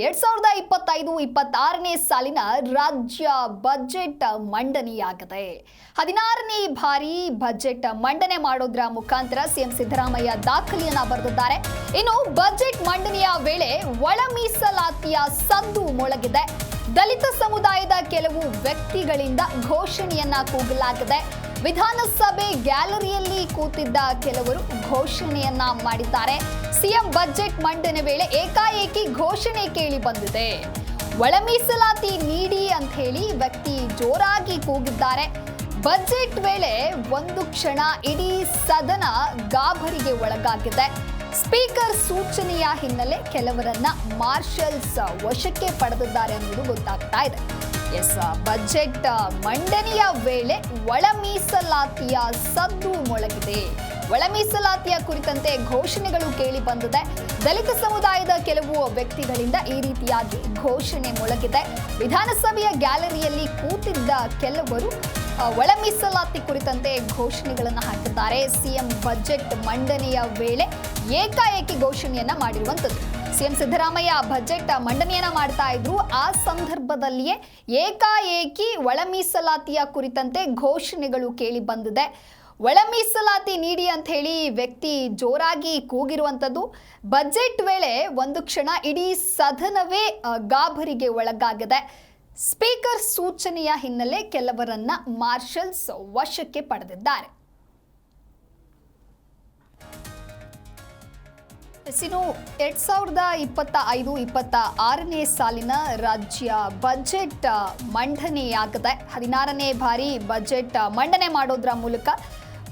ಎರಡ್ ಸಾವಿರದ ಇಪ್ಪತ್ತೈದು, ಇಪ್ಪತ್ತಾರನೇ ಸಾಲಿನ ರಾಜ್ಯ ಬಜೆಟ್ ಮಂಡನೆಯಾಗಿದೆ ಹದಿನಾರನೇ ಬಾರಿ ಬಜೆಟ್ ಮಂಡನೆ ಮಾಡೋದ್ರ ಮುಖಾಂತರ ಸಿಎಂ ಸಿದ್ದರಾಮಯ್ಯ ದಾಖಲೆಯನ್ನ ಬರೆದಿದ್ದಾರೆ. ಇನ್ನು ಬಜೆಟ್ ಮಂಡನೆಯ ವೇಳೆ ಒಳ ಮೀಸಲಾತಿಯ ಸದ್ದು ಮೊಳಗಿದೆ. ದಲಿತ ಸಮುದಾಯದ ಕೆಲವು ವ್ಯಕ್ತಿಗಳಿಂದ ಘೋಷಣೆಯನ್ನ ಕೂಗಲಾಗಿದೆ. ವಿಧಾನಸಭೆ ಗ್ಯಾಲರಿಯಲ್ಲಿ ಕೂತಿದ್ದ ಕೆಲವರು ಘೋಷಣೆಯನ್ನ ಮಾಡಿದ್ದಾರೆ. ಸಿಎಂ ಬಜೆಟ್ ಮಂಡನೆ ವೇಳೆ ಏಕಾಏಕಿ ಘೋಷಣೆ ಕೇಳಿ ಬಂದಿದೆ. ಒಳ ಮೀಸಲಾತಿ ನೀಡಿ ಅಂತ ಹೇಳಿ ವ್ಯಕ್ತಿ ಜೋರಾಗಿ ಕೂಗಿದ್ದಾರೆ. ಬಜೆಟ್ ವೇಳೆ ಒಂದು ಕ್ಷಣ ಇಡೀ ಸದನ ಗಾಬರಿಗೆ ಒಳಗಾಗಿದೆ. ಸ್ಪೀಕರ್ ಸೂಚನೆಯ ಹಿನ್ನೆಲೆ ಕೆಲವರನ್ನ ಮಾರ್ಷಲ್ಸ್ ವಶಕ್ಕೆ ಪಡೆದಿದ್ದಾರೆ ಅನ್ನೋದು ಗೊತ್ತಾಗ್ತಾ ಇದೆ. ಎಸ್, ಬಜೆಟ್ ಮಂಡನೆಯ ವೇಳೆ ಒಳ ಮೀಸಲಾತಿಯ ಸದ್ದು ಮೊಳಗಿದೆ. ಒಳ ಮೀಸಲಾತಿಯ ಕುರಿತಂತೆ ಘೋಷಣೆಗಳು ಕೇಳಿ ಬಂದಿದೆ. ದಲಿತ ಸಮುದಾಯದ ಕೆಲವು ವ್ಯಕ್ತಿಗಳಿಂದ ಈ ರೀತಿಯಾಗಿ ಘೋಷಣೆ ಮೊಳಗಿದೆ. ವಿಧಾನಸಭೆಯ ಗ್ಯಾಲರಿಯಲ್ಲಿ ಕೂತಿದ್ದ ಕೆಲವರು ಒಳ ಮೀಸಲಾತಿ ಕುರಿತಂತೆ ಘೋಷಣೆಗಳನ್ನು ಹಾಕಿದ್ದಾರೆ. ಸಿಎಂ ಬಜೆಟ್ ಮಂಡನೆಯ ವೇಳೆ ಏಕಾಏಕಿ ಘೋಷಣೆಯನ್ನ ಮಾಡಿರುವಂಥದ್ದು. ಸಿಎಂ ಸಿದ್ದರಾಮಯ್ಯ ಬಜೆಟ್ ಮಂಡನೆಯನ್ನ ಮಾಡ್ತಾ ಇದ್ರು. ಆ ಸಂದರ್ಭದಲ್ಲಿಯೇ ಏಕಾಏಕಿ ಒಳ ಮೀಸಲಾತಿಯ ಕುರಿತಂತೆ ಘೋಷಣೆಗಳು ಕೇಳಿ ಬಂದಿದೆ. ಒಳ ಮೀಸಲಾತಿ ನೀಡಿ ಅಂತ ಹೇಳಿ ವ್ಯಕ್ತಿ ಜೋರಾಗಿ ಕೂಗಿರುವಂಥದ್ದು. ಬಜೆಟ್ ವೇಳೆ ಒಂದು ಕ್ಷಣ ಇಡೀ ಸದನವೇ ಗಾಬರಿಗೆ ಒಳಗಾಗಿದೆ. ಸ್ಪೀಕರ್ ಸೂಚನೆಯ ಹಿನ್ನೆಲೆ ಕೆಲವರನ್ನ ಮಾರ್ಷಲ್ಸ್ ವಶಕ್ಕೆ ಪಡೆದಿದ್ದಾರೆ. ಇನ್ನು ಎರಡ್ ಸಾವಿರದ ಇಪ್ಪತ್ತ ಐದು, ಇಪ್ಪತ್ತ ಆರನೇ ಸಾಲಿನ ರಾಜ್ಯ ಬಜೆಟ್ ಮಂಡನೆಯಾಗಿದೆ ಹದಿನಾರನೇ ಬಾರಿ ಬಜೆಟ್ ಮಂಡನೆ ಮಾಡೋದ್ರ ಮೂಲಕ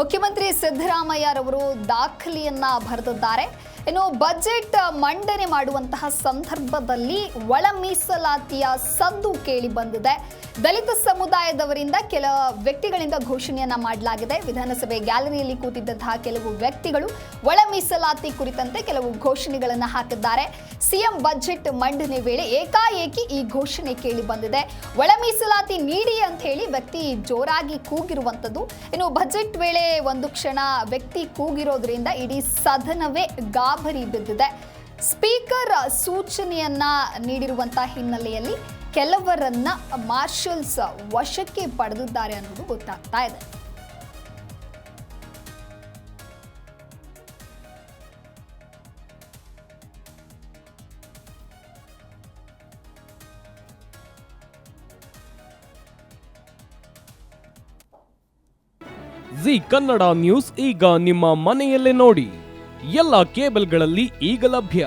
ಮುಖ್ಯಮಂತ್ರಿ ಸಿದ್ದರಾಮಯ್ಯರವರು ದಾಖಲೆಯನ್ನ ಬರೆದಿದ್ದಾರೆ. ಇನ್ನು ಬಜೆಟ್ ಮಂಡನೆ ಮಾಡುವಂತಹ ಸಂದರ್ಭದಲ್ಲಿ ಒಳ ಮೀಸಲಾತಿಯ ಸದ್ದು ಕೇಳಿ ಬಂದಿದೆ. ದಲಿತ ಸಮುದಾಯದವರಿಂದ ಕೆಲ ವ್ಯಕ್ತಿಗಳಿಂದ ಘೋಷಣೆಯನ್ನ ಮಾಡಲಾಗಿದೆ. ವಿಧಾನಸಭೆ ಗ್ಯಾಲರಿಯಲ್ಲಿ ಕೂತಿದ್ದಂತಹ ಕೆಲವು ವ್ಯಕ್ತಿಗಳು ಒಳ ಮೀಸಲಾತಿ ಕುರಿತಂತೆ ಕೆಲವು ಘೋಷಣೆಗಳನ್ನು ಹಾಕಿದ್ದಾರೆ. ಸಿಎಂ ಬಜೆಟ್ ಮಂಡನೆ ವೇಳೆ ಏಕಾಏಕಿ ಈ ಘೋಷಣೆ ಕೇಳಿ ಬಂದಿದೆ. ಒಳ ಮೀಸಲಾತಿ ನೀಡಿ ಅಂತ ಹೇಳಿ ವ್ಯಕ್ತಿ ಜೋರಾಗಿ ಕೂಗಿರುವಂಥದ್ದು ಇನ್ನು ಬಜೆಟ್ ವೇಳೆ ಒಂದು ಕ್ಷಣ ವ್ಯಕ್ತಿ ಕೂಗಿರೋದ್ರಿಂದ ಇಡೀ ಸದನವೇ ಗಾಬರಿ ಬಿದ್ದಿದೆ. ಸ್ಪೀಕರ್ ಸೂಚನೆಯನ್ನ ನೀಡಿರುವಂತಹ ಹಿನ್ನೆಲೆಯಲ್ಲಿ ಕೆಲವರನ್ನ ಮಾರ್ಷಲ್ಸ್ ವಶಕ್ಕೆ ಪಡೆದಿದ್ದಾರೆ ಅನ್ನೋದು ಗೊತ್ತಾಗ್ತಾ ಇದೆ. ಜಿ ಕನ್ನಡ ನ್ಯೂಸ್ ಈಗ ನಿಮ್ಮ ಮನೆಯಲ್ಲೇ ನೋಡಿ. ಎಲ್ಲ ಕೇಬಲ್ಗಳಲ್ಲಿ ಈಗ ಲಭ್ಯ.